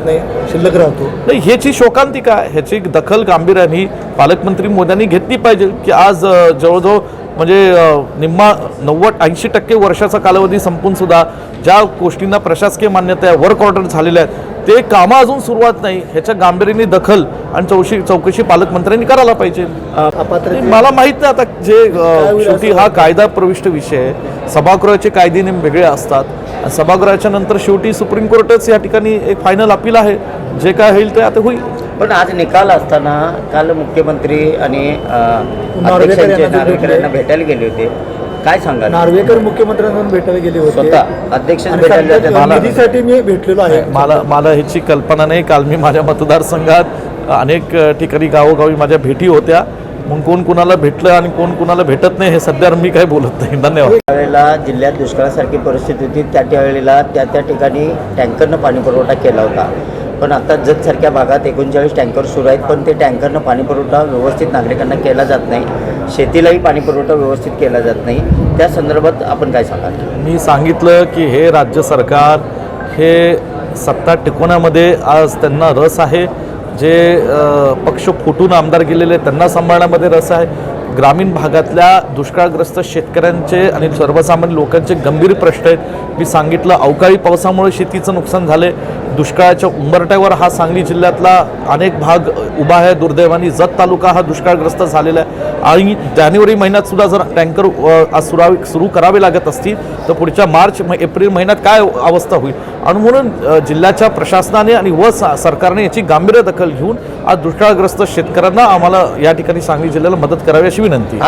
येत नाही शिल्लक राहतो. नाही ह्याची शोकांतिका ह्याची दखल गांभीर्याने पालकमंत्री मोद्यांनी घेतली पाहिजे की आज जवळजवळ म्हणजे निम्मा नव्वद ऐंशी टक्के वर्षाचा कालावधी संपून सुद्धा ज्या गोष्टींना प्रशासकीय मान्यता आहे वर्क ऑर्डर झालेल्या आहेत ते कामं अजून सुरुवात नाही. ह्याच्या गांभीर्याने दखल आणि चौशी चौकशी पालकमंत्र्यांनी करायला पाहिजे. मला माहीत नाही आता जे शेवटी हा कायदा प्रविष्ट विषय आहे. सभागृहाचे कायदे नेम वेगळे असतात. सभागृहाच्या नंतर शेवटी सुप्रीम कोर्टच या ठिकाणी एक फायनल अपील आहे. जे काय होईल ते आता होईल. पण आज निकाल असताना काल मुख्यमंत्री आणि नार्वेकर अध्यक्षांचे यांना नार्वेकर भेटले. यांना भेटायला गेले होते काय सांगाल? नार्वेकर मुख्यमंत्र्यांना भेटायला गेले होते. स्वतः अध्यक्ष आणि भेटायला निधीसाठी मी भेटलेलो आहे. मला मला ह्याची कल्पना नाही. काल मी माझ्या मतदारसंघात अनेक अ, ठिकाणी गावोगावी माझ्या भेटी होत्या. मग कोण कुणाला भेटलं आणि कोण कुणाला भेटत नाही हे सध्या मी काही बोलत नाही. धन्यवाद. त्यावेळेला जिल्ह्यात दुष्काळासारखी परिस्थिती होती त्या त्यावेळेला त्या त्या ठिकाणी टँकरनं पाणी पुरवठा केला होता. पण आता जतसारख्या भागात एकोणचाळीस टँकर सुरू आहेत पण ते टँकरनं पाणीपुरवठा व्यवस्थित नागरिकांना केला जात नाही. शेतीलाही पाणीपुरवठा व्यवस्थित केला जात नाही. त्या संदर्भात आपण काय सांगाल? मी सांगितलं की हे राज्य सरकार हे सत्ता टिकवण्यामध्ये आज त्यांना रस आहे. जे पक्ष फुटून आमदार गेलेले त्यांना सांभाळण्यामध्ये रस आहे. ग्रामीण भागातल्या दुष्काळग्रस्त शेतकऱ्यांचे आणि सर्वसामान्य लोकांचे गंभीर प्रश्न आहेत. मी सांगितलं अवकाळी पावसामुळे शेतीचं नुकसान झाले दुष्काळाच्या उंबरट्यावर हा सांगली जिल्ह्यातला अनेक भाग उभा आहे. दुर्दैवाने जत तालुका हा दुष्काळग्रस्त झालेला आहे. आणि जानेवारी महिन्यात सुद्धा जर टँकर आज सुरावे सुरू करावे लागत असतील तर पुढच्या मार्च म- एप्रिल महिन्यात काय अवस्था होईल? आणि म्हणून जिल्ह्याच्या प्रशासनाने आणि व सा- सरकारने याची गांभीर्य दखल घेऊन आज दुष्काळग्रस्त शेतकऱ्यांना आम्हाला या ठिकाणी सांगली जिल्ह्याला मदत करावी अशी विनंती